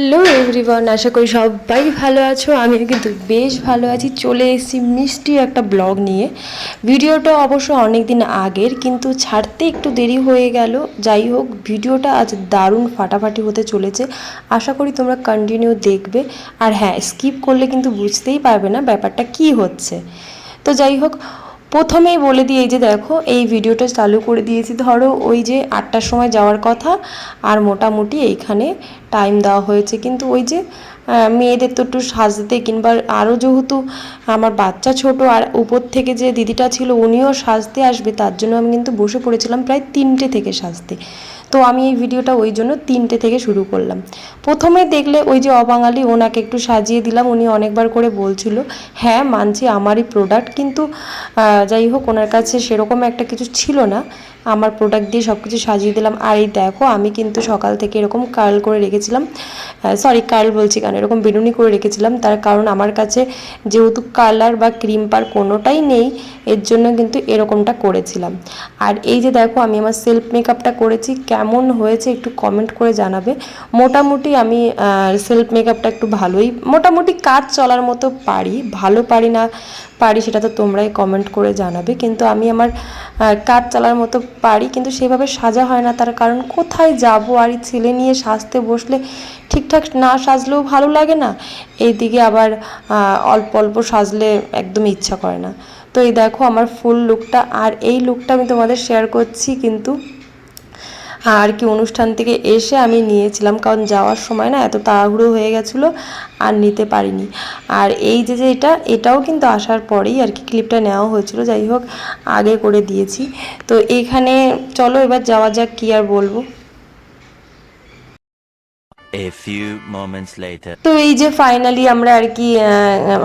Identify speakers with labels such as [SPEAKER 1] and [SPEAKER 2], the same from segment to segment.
[SPEAKER 1] Hello everyone আশা করি সবাই ভালো আছো আমি কিন্তু বেশ ভালো আছি। চলে এসেছি মিষ্টি একটা ব্লগ নিয়ে। ভিডিওটা অবশ্য অনেক দিন আগের, কিন্তু ছাড়তে একটু দেরি হয়ে গেল। যাই হোক, ভিডিওটা আজ দারুণ ফাটাফাটি হতে চলেছে। আশা করি তোমরা কন্টিনিউ দেখবে। আর হ্যাঁ স্কিপ করলে কিন্তু বুঝতেই পারবে না ব্যাপারটা কি হচ্ছে। তো যাই হোক প্রথমেই বলে দিই এই যে দেখো, এই ভিডিওটা চালু করে দিয়েছি। ধরো ওই যে আটটার সময় যাওয়ার কথা, আর মোটামুটি এইখানে টাইম দেওয়া হয়েছে। কিন্তু ওই যে মেয়েদের তো একটু সাজতে কিংবা আরও যেহেতু আমার বাচ্চা ছোট, আর উপর থেকে যে দিদিটা ছিল, উনিও সাজতে আসবে, তার জন্য আমি কিন্তু বসে পড়েছিলাম প্রায় তিনটে থেকে সাজতে। তো আমি এই ভিডিওটা ওই জন্য তিনটে থেকে শুরু করলাম। প্রথমে দেখলে ওই যে অবাঙালি, ওনাকে একটু সাজিয়ে দিলাম, উনি অনেকবার করে বলছিল হ্যাঁ মানছি আমারই প্রোডাক্ট কিন্তু যাই হোক, ওনার কাছে সেরকম একটা কিছু ছিল না। আমার প্রোডাক্ট দিয়ে সব কিছু সাজিয়ে দিলাম। আর এই দেখো, আমি কিন্তু সকাল থেকে এরকম কার্ল করে রেখেছিলাম। সরি কার্ল বলছি কেন? এরকম বেনুনি করে রেখেছিলাম। তার কারণ আমার কাছে যেহেতু কালার বা ক্রিম পার কোনোটাই নেই, এর জন্য কিন্তু এরকমটা করেছিলাম। আর এই যে দেখো, আমি আমার সেলফ মেকআপটা করেছি। কেমন হয়েছে একটু কমেন্ট করে জানাবে। মোটামুটি আমি সেলফ মেকআপটা একটু ভালোই, মোটামুটি কাজ চলার মতো পারি, ভালো পারি না। পারি সেটা তো তোমরাই কমেন্ট করে জানাবে। কিন্তু আমি আমার কাজ চালার মতো পারি, কিন্তু সেভাবে সাজা হয় না। তার কারণ কোথায় যাব? আর ছেলে নিয়ে সাজতে বসলে ঠিকঠাক না সাজলেও ভালো লাগে না? এইদিকে আবার অল্প অল্প সাজলে একদম ইচ্ছা করে না। তো এই দেখো আমার ফুল লুকটা আর এই লুকটা আমি তোমাদের শেয়ার করছি কিন্তু আর কি অনুষ্ঠান থেকে এসে আমি নিয়েছিলাম, কারণ যাওয়ার সময় না এত তাড়াহুড়ো হয়ে গেছিল, আর নিতে পারিনি। আর এই যে যে এটা এটাও কিন্তু আসার পরেই আর কি ক্লিপটা নেওয়া হয়েছিল, যাই হোক আগে করে দিয়েছি। তো এখানে চলো এবার যাওয়া যাক কি আর বলব।
[SPEAKER 2] A few moments later.
[SPEAKER 1] তো এই যে ফাইনালি আমরা আর কি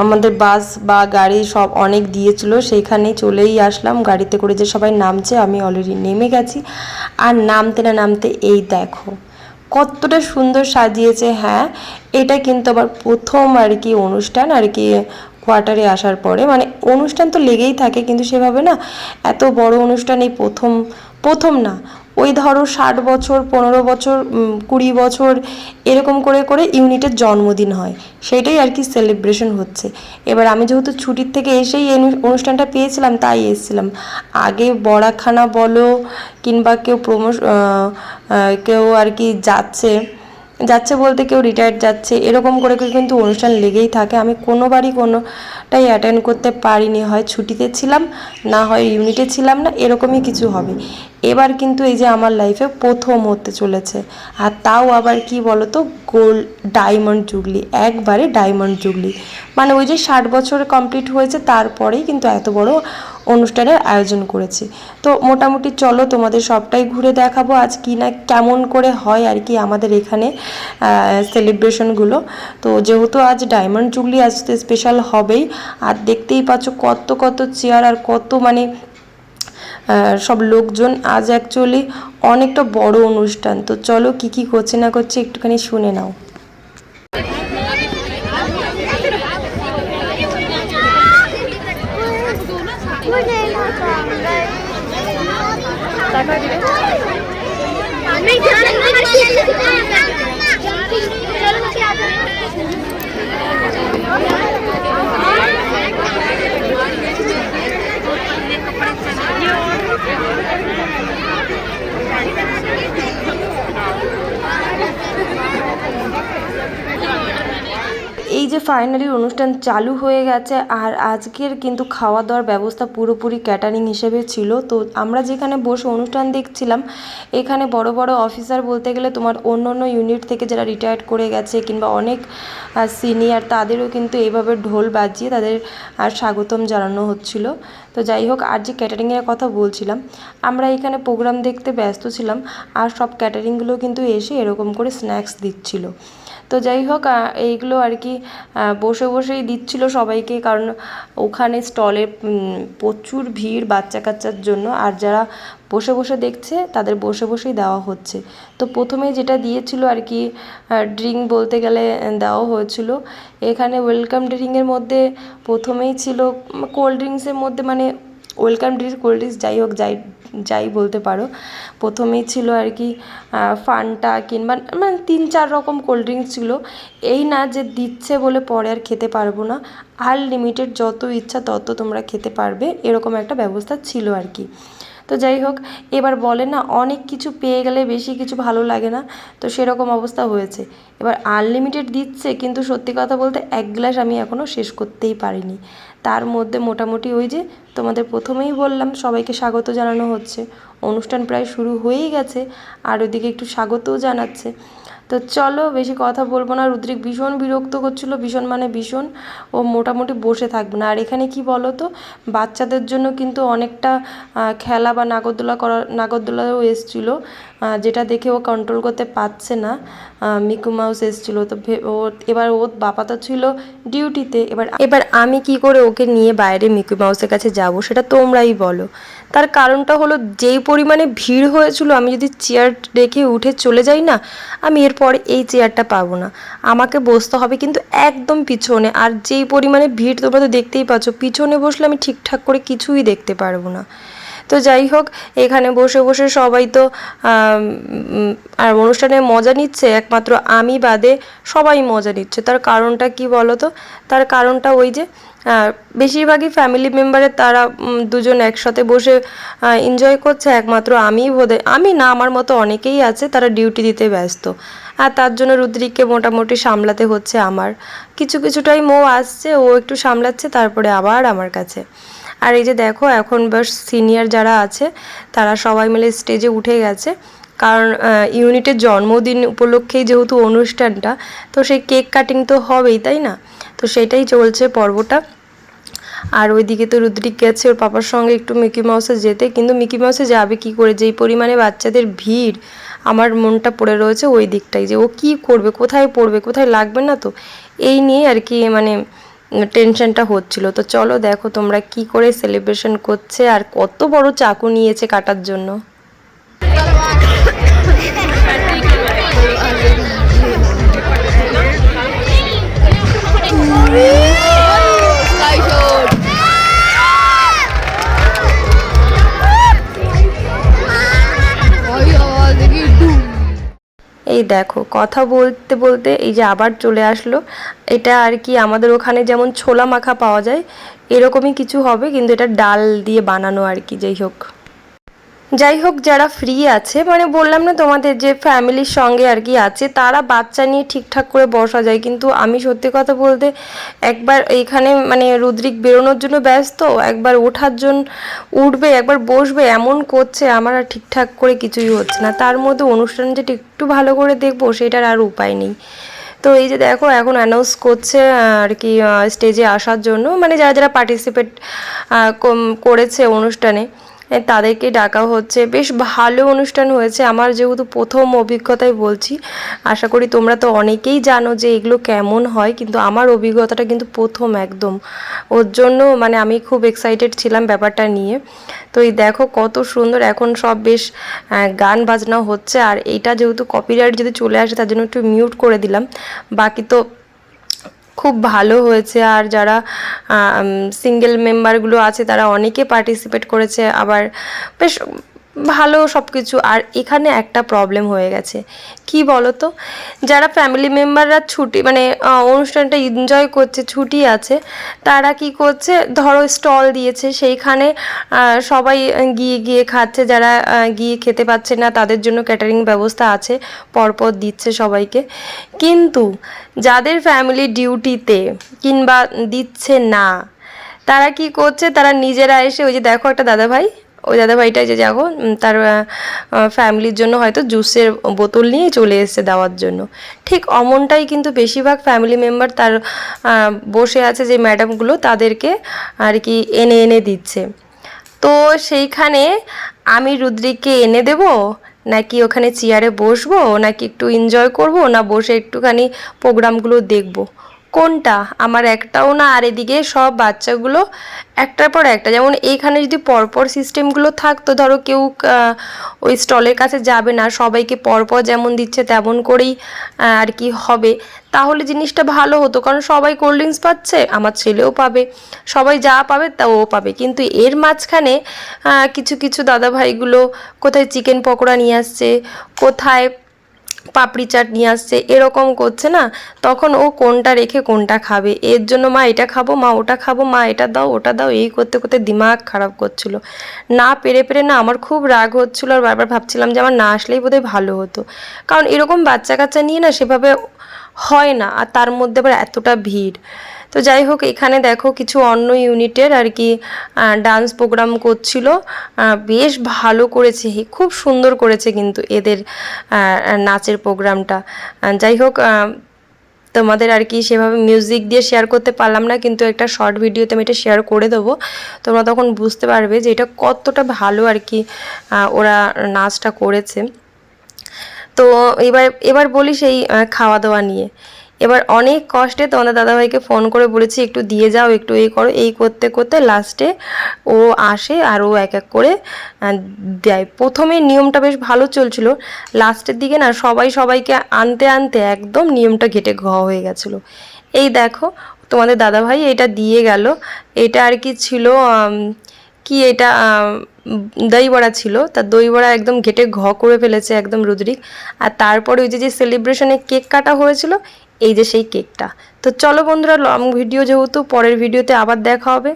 [SPEAKER 1] আমাদের বাস বা গাড়ি সব অনেক দিয়েছিল, সেইখানেই চলেই আসলাম। গাড়িতে করে যে সবাই নামছে, আমি অলরেডি নেমে গেছি। আর নামতে না নামতে এই দেখো, কতটা সুন্দর সাজিয়েছে হ্যাঁ? এটা কিন্তু আবার প্রথম আর কি অনুষ্ঠান, আর কি কোয়ার্টারে আসার পরে। মানে অনুষ্ঠান তো লেগেই থাকে, কিন্তু সেভাবে না, এত বড় অনুষ্ঠান এই প্রথম প্রথম না। ওই ধরো ষাট বছর, পনেরো বছর কুড়ি বছর এরকম করে করে ইউনিটের জন্মদিন হয়। সেটাই আর কি সেলিব্রেশন হচ্ছে। এবার আমি যেহেতু ছুটির থেকে এসেই এই অনুষ্ঠানটা পেয়েছিলাম, তাই এসেছিলাম। আগে বড়াখানা বলো কিংবা কেউ প্রমোশ কেউ আর কি যাচ্ছে যাচ্ছে বলতে কেউ রিটায়ার্ড যাচ্ছে, এরকম করে কিন্তু অনুষ্ঠান লেগেই থাকে। আমি কোনোবারই কোনোটাই অ্যাটেন্ড করতে পারিনি, হয় ছুটিতে ছিলাম, না হয় ইউনিটে ছিলাম না, এরকমই কিছু হবে। এবার কিন্তু এই যে আমার লাইফে প্রথম হতে চলেছে। আর তাও আবার কি বলো তো গোল্ড ডায়মন্ড জুগলি একবারে ডায়মন্ড জুগলি মানে ওই যে ষাট বছর কমপ্লিট হয়েছে, তারপরেই কিন্তু এত বড় অনুষ্ঠানের আয়োজন করেছি। তো মোটামুটি চলো, তোমাদের সবটাই ঘুরে দেখাবো আজ কি না, কেমন করে হয় আর কি আমাদের এখানে সেলিব্রেশনগুলো তো যেহেতু আজ ডায়মন্ড জুগলি আজ স্পেশাল হবেই। আর দেখতেই পাচ্ছ কত কত চেয়ার আর কত মানে সব লোকজন। আজ অ্যাকচুয়ালি অনেকটা বড় অনুষ্ঠান। তো চলো কি কি করছে না করছে একটুখানি শুনে নাও। ফাইনালি অনুষ্ঠান চালু হয়ে গেছে আর আজকের কিন্তু খাওয়া দাওয়ার ব্যবস্থা পুরোপুরি ক্যাটারিং হিসেবে ছিল। তো আমরা যেখানে বসে অনুষ্ঠান দেখছিলাম, এখানে বড় বড় অফিসার বলতে গেলে তোমার অন্য অন্য ইউনিট থেকে যারা রিটায়ার্ড করে গেছে কিংবা অনেক সিনিয়র তাদেরও কিন্তু এইভাবে ঢোল বাজিয়ে তাদের আর স্বাগতম জানানো হচ্ছিল। তো যাই হোক, আর যে ক্যাটারিংয়ের কথা বলছিলাম, আমরা এখানে প্রোগ্রাম দেখতে ব্যস্ত ছিলাম আর সব ক্যাটারিংগুলো কিন্তু এসে এরকম করে স্ন্যাক্স দিচ্ছিল। তো যাই হোক এইগুলো আর কি বসে বসেই দিচ্ছিল সবাইকে, কারণ ওখানে স্টলে প্রচুর ভিড় বাচ্চা কাচ্চার জন্য, আর যারা বসে বসে দেখছে, তাদের বসে বসেই দেওয়া হচ্ছে। তো প্রথমে যেটা দিয়েছিল আর কি ড্রিঙ্ক বলতে গেলে দেওয়া হয়েছিল। এখানে ওয়েলকাম ড্রিঙ্কের মধ্যে প্রথমেই ছিল কোল্ড ড্রিঙ্কসের মধ্যে মানে ওয়েলকাম ড্রিঙ্কস কোল্ড ড্রিঙ্কস, যাই হোক, যাই যাই বলতে পারো। প্রথমেই ছিল আর কি ফান্টা কিংবা মানে তিন, চার রকম কোল্ড ড্রিঙ্কস ছিল। এই না যে দিচ্ছে বলে পরে আর খেতে পারব না, আনলিমিটেড যত ইচ্ছা তত তোমরা খেতে পারবে, এরকম একটা ব্যবস্থা ছিল আর কি। তো যাই হোক, এবার বলে না, অনেক কিছু পেয়ে গেলে বেশি কিছু ভালো লাগে না। তো সেরকম অবস্থা হয়েছে। এবার আনলিমিটেড দিচ্ছে, কিন্তু সত্যি কথা বলতে এক গ্লাস আমি এখনও শেষ করতেই পারিনি। তার মধ্যে মোটামুটি ওই যে তোমাদের প্রথমেই বললাম, সবাইকে স্বাগত জানানো হচ্ছে। অনুষ্ঠান প্রায় শুরু হয়েই গেছে, আর ওদিকে একটু স্বাগতও জানাচ্ছে। তো চলো বেশি কথা বলব না। রুদ্রিক ভীষণ বিরক্ত করছিল, ভীষণ মানে ভীষণ। ও মোটামুটি বসে থাকবে না। আর এখানে কি বলো তো বাচ্চাদের জন্য কিন্তু অনেকটা খেলা বা নাগরদোলা করা নাগরদোলাও এসেছিল। যেটা দেখে ও কন্ট্রোল করতে পারছে না। মিকু মাউস এসেছিল। তো ও, এবার ওর বাবা তো ছিল ডিউটিতে এবার এবার আমি কি করে ওকে নিয়ে বাইরে মিকু মাউসের কাছে যাব, সেটা তোমরাই বলো। তার কারণটা হলো, যেই পরিমাণে ভিড় হয়েছিল, আমি যদি চেয়ার রেখে উঠে চলে যাই না, আমি এরপরে এই চেয়ারটা পাবো না। আমাকে বসতে হবে কিন্তু একদম পিছনে আর যেই পরিমাণে ভিড় তোমরা তো দেখতেই পাচ্ছ, পিছনে বসলে আমি ঠিকঠাক করে কিছুই দেখতে পারব না। তো যাই হোক, এখানে বসে বসে সবাই তো আর অনুষ্ঠানে মজা নিচ্ছে, একমাত্র আমি বাদে সবাই মজা নিচ্ছে। তার কারণটা কি বলো তো তার কারণটা ওই যে বেশিরভাগই ফ্যামিলি মেম্বারের তারা দুজন একসাথে বসে এনজয় করছে। একমাত্র আমিই বোধহয়, আমি না, আমার মতো অনেকেই আছে তারা ডিউটি দিতে ব্যস্ত। আর তার জন্য রুদ্রিককে মোটামুটি সামলাতে হচ্ছে আমার। কিছু কিছুটাই মো আসছে, ও একটু সামলাচ্ছে, তারপরে আবার আমার কাছে। আর এই যে দেখো, এখন বেশ সিনিয়র যারা আছে, তারা সবাই মিলে স্টেজে উঠে গেছে। কারণ ইউনিটের জন্মদিন উপলক্ষেই যেহেতু অনুষ্ঠানটা, তো সেই কেক কাটিং তো হবেই, তাই না? তো সেটাই চলছে পর্বটা। আর ওইদিকে তো রুদ্রিক গেছে, ওর পাপার সঙ্গে একটু মিকি মাউসে যেতে। কিন্তু মিকি মাউসে যাবে কি করে? যেই পরিমাণে বাচ্চাদের ভিড়, আমার মনটা পড়ে রয়েছে ওই দিকটাই যে ও কি করবে, কোথায় পড়বে, কোথায় লাগবে না তো? এই নিয়ে আর কি মানে টেনশনটা হচ্ছিল। তো চলো দেখো তোমরা কি করে সেলিব্রেশন করছে আর কত বড় চাকু নিয়েছে কাটার জন্য।
[SPEAKER 3] Sky
[SPEAKER 1] এই দেখো, কথা বলতে বলতে এই যে আবার চলে আসলো, এটা আর কি আমাদের ওখানে যেমন ছোলা মাখা পাওয়া যায়, এরকমই কিছু হবে, কিন্তু এটা ডাল দিয়ে বানানো আর কি, যাই হোক। যাই হোক, যারা ফ্রি আছে মানে বললাম না তোমাদের যে ফ্যামিলির সঙ্গে আর কি আছে, তারা বাচ্চা নিয়ে ঠিকঠাক করে বসা যায়। কিন্তু আমি সত্যি কথা বলতে একবার এইখানে মানে রুদ্রিক বেরোনোর জন্য ব্যস্ত, একবার ওঠার জন্য উঠবে, একবার বসবে, এমন করছে, আমার আর ঠিকঠাক করে কিছুই হচ্ছে না। তার মধ্যে অনুষ্ঠান যেটা একটু ভালো করে দেখব, সেটার আর উপায় নেই। তো এই যে দেখো, এখন অ্যানাউন্স করছে আর কি স্টেজে আসার জন্য মানে যারা যারা পার্টিসিপেট করেছে অনুষ্ঠানে তাদেরকে ডাকা হচ্ছে। বেশ ভালো অনুষ্ঠান হয়েছে। আমার যেহেতু প্রথম অভিজ্ঞতাই বলছি, আশা করি তোমরা তো অনেকেই জানো যে এগুলো কেমন হয়, কিন্তু আমার অভিজ্ঞতাটা কিন্তু প্রথম একদম। ওর জন্য মানে আমি খুব এক্সাইটেড ছিলাম ব্যাপারটা নিয়ে। তো এই দেখো কত সুন্দর এখন সব বেশ গান বাজনা হচ্ছে। আর এইটা যেহেতু কপিরাইট যদি চলে আসে, তার জন্য একটু মিউট করে দিলাম। বাকি তো খুব ভালো হয়েছে। আর যারা সিঙ্গেল মেম্বারগুলো আছে তারা অনেকে পার্টিসিপেট করেছে। আবার বেশ ভালো সব কিছু আর এখানে একটা প্রবলেম হয়ে গেছে। কি বলো তো যারা ফ্যামিলি মেম্বাররা ছুটি মানে অনুষ্ঠানটা এনজয় করছে, ছুটি আছে, তারা কি করছে? ধরো স্টল দিয়েছে, সেইখানে সবাই গিয়ে গিয়ে খাচ্ছে। যারা গিয়ে খেতে পাচ্ছে না, তাদের জন্য ক্যাটারিং ব্যবস্থা আছে, পরপর দিচ্ছে সবাইকে। কিন্তু যাদের ফ্যামিলি ডিউটিতে কিংবা দিচ্ছে না, তারা কি করছে? তারা নিজেরা এসে ওই যে দেখো একটা দাদা ভাই ওই দাদা ভাইটা যে উম, তার ফ্যামিলির জন্য হয়তো জুসের বোতল নিয়ে চলে এসেছে দেওয়ার জন্য। ঠিক অমনটাই কিন্তু বেশিরভাগ ফ্যামিলি মেম্বার তার বসে আছে যে ম্যাডামগুলো তাদেরকে আর কি এনে এনে দিচ্ছে। তো সেইখানে আমি রুদ্রিককে এনে দেব? নাকি ওখানে চেয়ারে বসবো? নাকি একটু এনজয় করব? না বসে একটুখানি প্রোগ্রামগুলো দেখব? কোনটা? আমার একটাও না, আর এদিকে সব বাচ্চাগুলো একটার পর একটা। যেমন এইখানে যদি পরপর সিস্টেমগুলো থাকতো, ধরো কেউ ওই স্টলের কাছে যাবে না, সবাইকে পরপর যেমন দিচ্ছে তেমন করেই আর কি হবে। তাহলে জিনিসটা ভালো হতো, কারণ সবাই কোল্ড ড্রিঙ্কস পাচ্ছে, আমার ছেলেও পাবে। সবাই যা পাবে তা ও পাবে। কিন্তু এর মাঝখানে কিছু কিছু দাদা ভাইগুলো কোথায় চিকেন পকোড়া নিয়ে আসছে, কোথায় পাপড়ি চাট নিয়ে আসছে, এরকম করছে না? তখন ও কোনটা রেখে কোনটা খাবে? এর জন্য মা এটা খাব, মা ওটা খাব, মা এটা দাও, ওটা দাও, এই করতে করতে দিমাগ খারাপ করছিল। না, পেরে পেরে না, আমার খুব রাগ হচ্ছিল আর বারবার ভাবছিলাম যে আমার না আসলেই বোধহয় ভালো হতো। কারণ এরকম বাচ্চা কাচ্চা নিয়ে না সেভাবে হয় না, আর তার মধ্যে আবার এতটা ভিড়। তো যাই হোক, এখানে দেখো কিছু অন্য ইউনিটের আর কি ডান্স প্রোগ্রাম করছিল। বেশ ভালো করেছে খুব সুন্দর করেছে কিন্তু এদের নাচের প্রোগ্রামটা যাই হোক তোমাদের আর কি সেভাবে মিউজিক দিয়ে শেয়ার করতে পারলাম না, কিন্তু একটা শর্ট ভিডিওতে আমি এটা শেয়ার করে দেবো। তোমরা তখন বুঝতে পারবে যে এটা কতটা ভালো আর কি ওরা নাচটা করেছে। তো এবার এবার বলি সেই খাওয়া দাওয়া নিয়ে। এবার অনেক কষ্টে তোমাদের দাদাভাইকে ফোন করে বলেছি, একটু দিয়ে যাও, একটু এই করো, এই করতে করতে লাস্টে ও আসে আর ও এক এক করে দেয়। প্রথমে নিয়মটা বেশ ভালো চলছিল। লাস্টের দিকে না সবাই সবাইকে আনতে আনতে একদম নিয়মটা ঘেটে ঘ হয়ে গেছিল। এই দেখো তোমাদের দাদাভাই এটা দিয়ে গেল। এটা আর কি ছিল কি এটা দই বড়া ছিল, তা দই বড়া একদম ঘেটে ঘ করে ফেলেছে একদম রুদ্রিক। আর তারপরে ওই যে যে সেলিব্রেশনে কেক কাটা হয়েছিল, এই যে সেই কেকটা তো চলো বন্ধুরা লং ভিডিও যেহেতু, পরের ভিডিওতে আবার দেখা হবে।